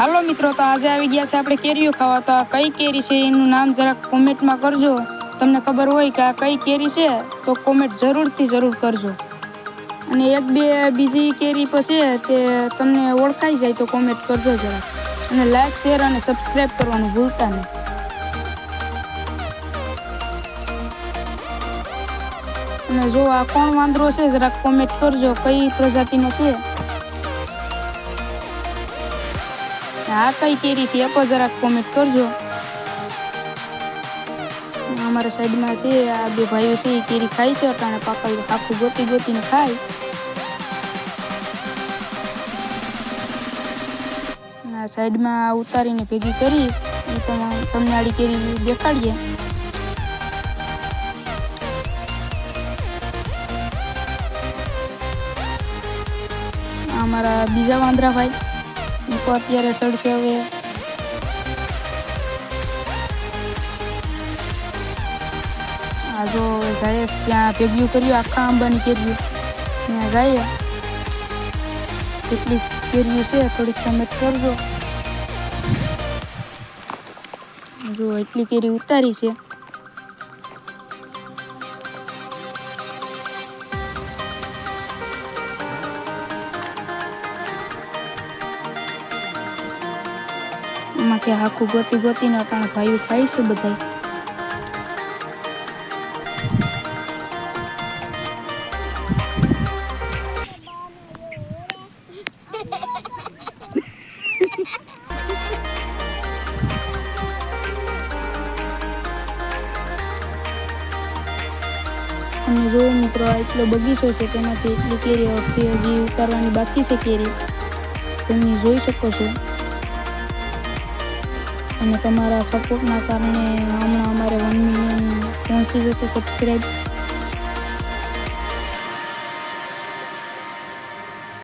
હાલો મિત્રો, તો આજે આવી ગયા છે આપણે કેરીઓ ખાવા. તો આ કઈ કેરી છે એનું નામ જરાક કોમેન્ટમાં કરજો. તમને ખબર હોય કે આ કઈ કેરી છે, તો કોમેન્ટ જરૂરથી જરૂર કરજો. અને એક બે બીજી કેરી પર છે, તે તમને ઓળખાઈ જાય તો કોમેન્ટ કરજો જરા અને લાઈક, શેર અને સબસ્ક્રાઈબ કરવાનું ભૂલતા નહીં. અને જો આ કોણ વાંદરો છે, જરાક કોમેન્ટ કરજો, કઈ પ્રજાતિનો છે. આ કઈ કેરી છે. એક જરાક કોમેન્ટ કરજો. અમારા સાઈડમાં છે, આ બે ભાઈઓ છે એ કેરી ખાય છે, અટાણે પાકલ આખું ગોતી ગોતીને ખાય. આ સાઈડમાં ઉતારીને ભેગી કરી એ તમા- તમને આડી કેરી દેખાડીએ. અમારા બીજા વાંદરા ભાઈ. તો અત્યારે સડશે હવે. આ જો હવે ત્યાં ભેગ્યું કર્યું, આખા આંબાની કેરીઓ. ત્યાં જાય. કેટલી કેરીઓ છે, થોડીક તમે કરજો. જો, એટલી કેરી ઉતારી છે. એમાંથી આખું ગોતી ગોતીને અટાણે ભાઈઓ ખાઈશું બધા અને જો મિત્રો, આ એટલો બગીચો છે તેમાંથી એટલી કેરી હજી ઉતારવાની બાકી છે કેરી. તમે જોઈ શકો છો. અને તમારા સપોર્ટના કારણે હમણાં અમારે વન મિલિયન પહોંચી જશે સબસ્ક્રાઈબ